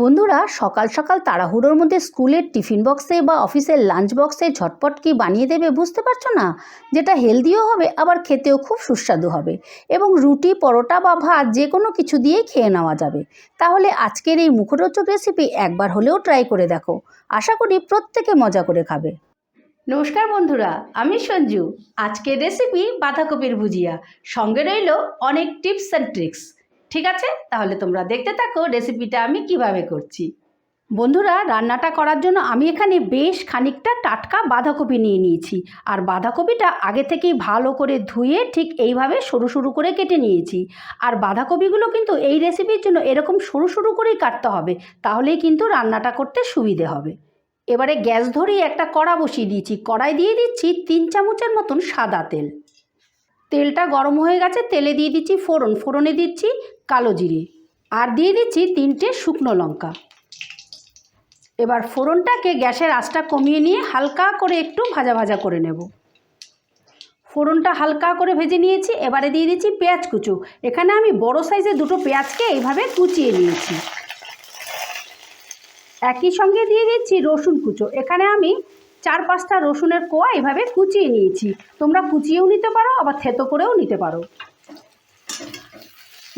বন্ধুরা, সকাল সকাল তাড়াহুড়োর মধ্যে স্কুলের টিফিন বক্সে বা অফিসের লাঞ্চ বক্সে ঝটপট কি বানিয়ে দেবে বুঝতে পারছ না? যেটা হেলদিও হবে, আবার খেতেও খুব সুস্বাদু হবে এবং রুটি, পরোটা বা ভাত যে কোনো কিছু দিয়েই খেয়ে নেওয়া যাবে। তাহলে আজকের এই মুখরোচক রেসিপি একবার হলেও ট্রাই করে দেখো। আশা করি প্রত্যেকে মজা করে খাবে। নমস্কার বন্ধুরা, আমি সঞ্জু। আজকের রেসিপি বাঁধাকপির ভুজিয়া। সঙ্গে রইল অনেক টিপস অ্যান্ড ট্রিক্স ঠিক আছে? তাহলে তোমরা দেখতে থাকো রেসিপিটা আমি কীভাবে করছি। বন্ধুরা, রান্নাটা করার জন্য আমি এখানে বেশ খানিকটা টাটকা বাঁধাকপি নিয়ে নিয়েছি। আর বাঁধাকপিটা আগে থেকেই ভালো করে ধুয়ে ঠিক এইভাবে সরু সরু করে কেটে নিয়েছি। আর বাঁধাকপিগুলো কিন্তু এই রেসিপির জন্য এরকম সরু সরু করেই কাটতে হবে, তাহলেই কিন্তু রান্নাটা করতে সুবিধে হবে। এবারে গ্যাস ধরেই একটা কড়া বসিয়ে দিয়েছি। কড়াই দিয়ে দিচ্ছি তিন চামচের মতন সাদা তেল। তেলটা গরম হয়ে গেছে, তেলে দিয়ে দিচ্ছি ফোড়ন। ফোড়নে দিচ্ছি কালো জিরে। আর দিয়ে দিচ্ছি তিনটে শুকনো লঙ্কা। এবার ফোড়নটাকে গ্যাসের আঁচটা কমিয়ে নিয়ে হালকা করে একটু ভাজা ভাজা করে নেব। ফোড়নটা হালকা করে ভেজে নিয়েছি, এবারে দিয়ে দিচ্ছি পেঁয়াজ কুচু। এখানে আমি বড় সাইজের দুটো পেঁয়াজকে এইভাবে কুচিয়ে নিয়েছি। একই সঙ্গে দিয়ে দিচ্ছি রসুন কুচো। এখানে আমি চার পাঁচটা রসুনের কোয়া এভাবে কুচিয়ে নিয়েছি। তোমরা কুচিয়েও নিতে পারো, আবার থেতো করেও নিতে পারো।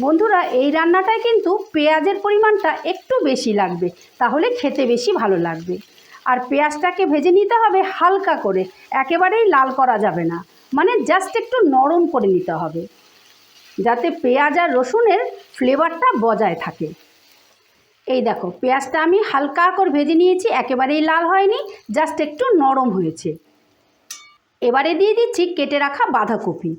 বন্ধুরা, এই রান্নাটায় কিন্তু পেঁয়াজের পরিমাণটা একটু বেশি লাগবে, তাহলে খেতে বেশি ভালো লাগবে। আর পেঁয়াজটাকে ভেজে নিতে হবে হালকা করে, একেবারেই লাল করা যাবে না। মানে জাস্ট একটু নরম করে নিতে হবে। যাতে পেঁয়াজ আর রসুনের ফ্লেভারটা বজায় থাকে। এই দেখো, পেঁয়াজটা আমি হালকা করে ভেজে নিয়েছি, একেবারেই লাল হয়নি জাস্ট একটু নরম হয়েছে। এবারে দিয়ে দিচ্ছি কেটে রাখা বাঁধাকপি।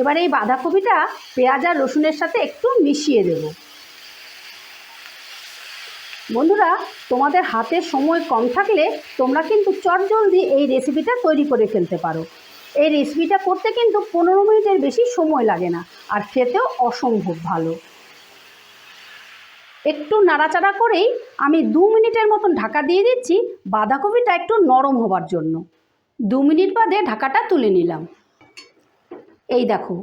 এবারে এই বাঁধাকপিটা পেঁয়াজ আর রসুনের সাথে একটু মিশিয়ে দেব। বন্ধুরা, তোমাদের হাতে সময় কম থাকলে তোমরা কিন্তু চটজলদি এই রেসিপিটা তৈরি করে ফেলতে পারো। এই রেসিপিটা করতে কিন্তু পনেরো মিনিটের বেশি সময় লাগে না, আর খেতেও অসম্ভব ভালো। একটু নাড়াচাড়া করেই আমি দু মিনিটের মতন ঢাকা দিয়ে দিচ্ছি বাঁধাকপিটা একটু নরম হবার জন্য। দু মিনিট বাদে ঢাকাটা তুলে নিলাম। এই দেখো,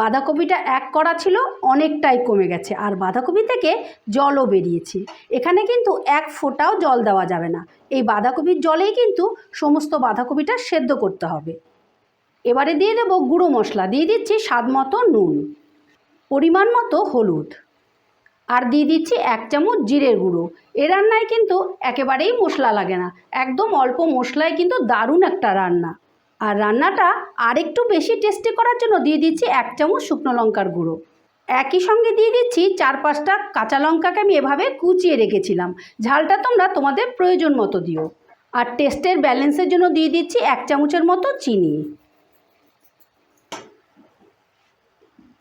বাঁধাকপিটা এক করা ছিল, অনেকটাই কমে গেছে, আর বাঁধাকপি থেকে জলও বেরিয়েছে। এখানে কিন্তু এক ফোঁটাও জল দেওয়া যাবে না। এই বাঁধাকপির জলেই কিন্তু সমস্ত বাঁধাকপিটা সেদ্ধ করতে হবে। এবারে দিয়ে দেবো গুঁড়ো মশলা। দিয়ে দিচ্ছি স্বাদ মতো নুন। পরিমাণ মতো হলুদ। আর দিয়ে দিচ্ছি এক চামচ জিরের গুঁড়ো। এ রান্নায় কিন্তু একেবারেই মশলা লাগে না। একদম অল্প মশলায় কিন্তু দারুণ একটা রান্না। আর রান্নাটা আরেকটু বেশি টেস্টি করার জন্য দিয়ে দিচ্ছি এক চামচ শুকনো লঙ্কার গুঁড়ো। একই সঙ্গে দিয়ে দিচ্ছি চার পাঁচটা কাঁচা লঙ্কাকে আমি এভাবে কুচিয়ে রেখেছিলাম। ঝালটা তোমরা তোমাদের প্রয়োজন মতো দিও। আর টেস্টের ব্যালেন্সের জন্য দিয়ে দিচ্ছি এক চামচের মতো চিনি।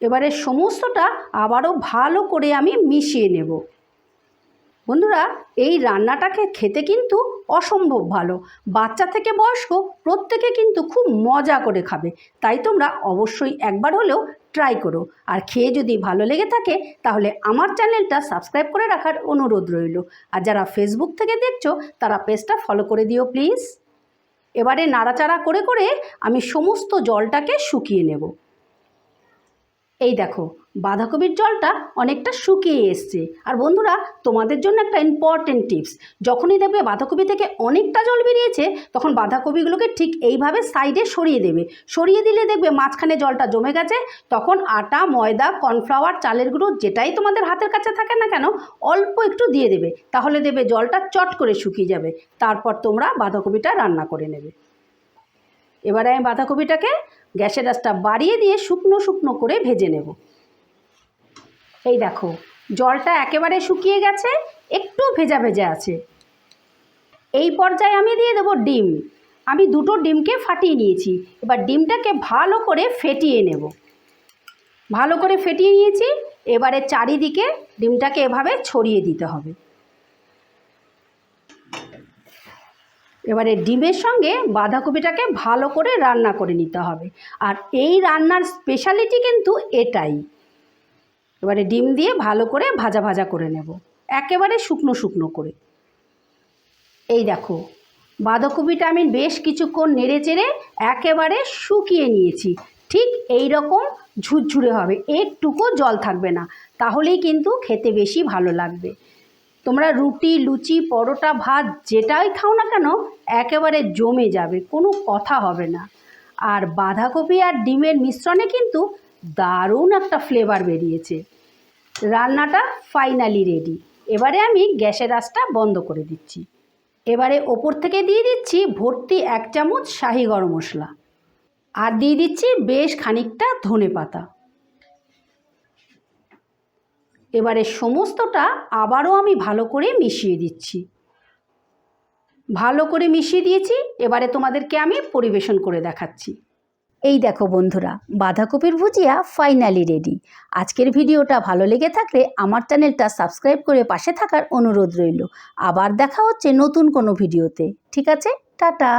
এবারে সমস্তটা আবারও ভালো করে আমি মিশিয়ে নেব। বন্ধুরা, এই রান্নাটাকে খেতে কিন্তু অসম্ভব ভালো। বাচ্চা থেকে বয়স্ক প্রত্যেকে কিন্তু খুব মজা করে খাবে। তাই তোমরা অবশ্যই একবার হলেও ট্রাই করো। আর খেয়ে যদি ভালো লেগে থাকে, তাহলে আমার চ্যানেলটা সাবস্ক্রাইব করে রাখার অনুরোধ রইল। আর যারা ফেসবুক থেকে দেখছ, তারা পেজটা ফলো করে দিও প্লিজ। এবারে নাড়াচাড়া করে করে আমি সমস্ত জলটাকে শুকিয়ে নেব। এই দেখো, বাঁধাকপির জলটা অনেকটা শুকিয়ে এসছে। আর বন্ধুরা, তোমাদের জন্য একটা ইম্পর্টেন্ট টিপস যখনই দেখবে বাঁধাকপি থেকে অনেকটা জল বেরিয়েছে, তখন বাঁধাকপিগুলোকে ঠিক এইভাবে সাইডে সরিয়ে দেবে। সরিয়ে দিলে দেখবে মাঝখানে জলটা জমে গেছে, তখন আটা, ময়দা কর্নফ্লাওয়ার চালের গুঁড়ো যেটাই তোমাদের হাতের কাছে থাকে না কেন, অল্প একটু দিয়ে দেবে। তাহলে দেবে জলটা চট করে শুকিয়ে যাবে। তারপর তোমরা বাঁধাকপিটা রান্না করে নেবে। এবারে আমি বাঁধাকপিটাকে গ্যাসের আঁচটা বাড়িয়ে দিয়ে শুকনো শুকনো করে ভেজে নেব। এই দেখো, জলটা একেবারে শুকিয়ে গেছে, একটু ভেজা ভেজা আছে। এই পর্যায়ে আমি দিয়ে দেবো ডিম। আমি দুটো ডিমকে ফাটিয়ে নিয়েছি। এবার ডিমটাকে ভালো করে ফেটিয়ে নেব। ভালো করে ফেটিয়ে নিয়েছি। এবারে চারিদিকে ডিমটাকে এভাবে ছড়িয়ে দিতে হবে। এবারে ডিমের সঙ্গে বাঁধাকপিটাকে ভালো করে রান্না করে নিতে হবে। আর এই রান্নার স্পেশালিটি কিন্তু এটাই। এবারে ডিম দিয়ে ভালো করে ভাজা ভাজা করে নেব। একেবারে শুকনো শুকনো করে। এই দেখো, বাঁধাকপিটা আমি বেশ কিছুক্ষণ নেড়ে চেড়ে একেবারে শুকিয়ে নিয়েছি। ঠিক এই রকম ঝুরঝুরে হবে, একটুকু জল থাকবে না। তাহলেই কিন্তু খেতে বেশি ভালো লাগবে। তোমরা রুটি, লুচি, পরোটা, ভাত যেটাই খাও না কেন, একেবারে জমে যাবে, কোনো কথা হবে না। আর বাঁধাকপি আর ডিমের মিশ্রণে কিন্তু দারুণ একটা ফ্লেভার বেরিয়েছে। রান্নাটা ফাইনালি রেডি এবারে আমি গ্যাসের আঁচটা বন্ধ করে দিচ্ছি। এবারে ওপর থেকে দিয়ে দিচ্ছি ভর্তি এক চামচ শাহি গরম মশলা। আর দিয়ে দিচ্ছি বেশ খানিকটা ধনে পাতা এবারে সমস্তটা আবারও আমি ভালো করে মিশিয়ে দিচ্ছি। ভালো করে মিশিয়ে দিয়েছি, এবারে তোমাদেরকে আমি পরিবেশন করে দেখাচ্ছি। এই দেখো বন্ধুরা, বাঁধাকপির ভুজিয়া ফাইনালি রেডি আজকের ভিডিওটা ভালো লেগে থাকলে আমার চ্যানেলটা সাবস্ক্রাইব করে পাশে থাকার অনুরোধ রইল। আবার দেখা হচ্ছে নতুন কোনো ভিডিওতে। ঠিক আছে? টাটা!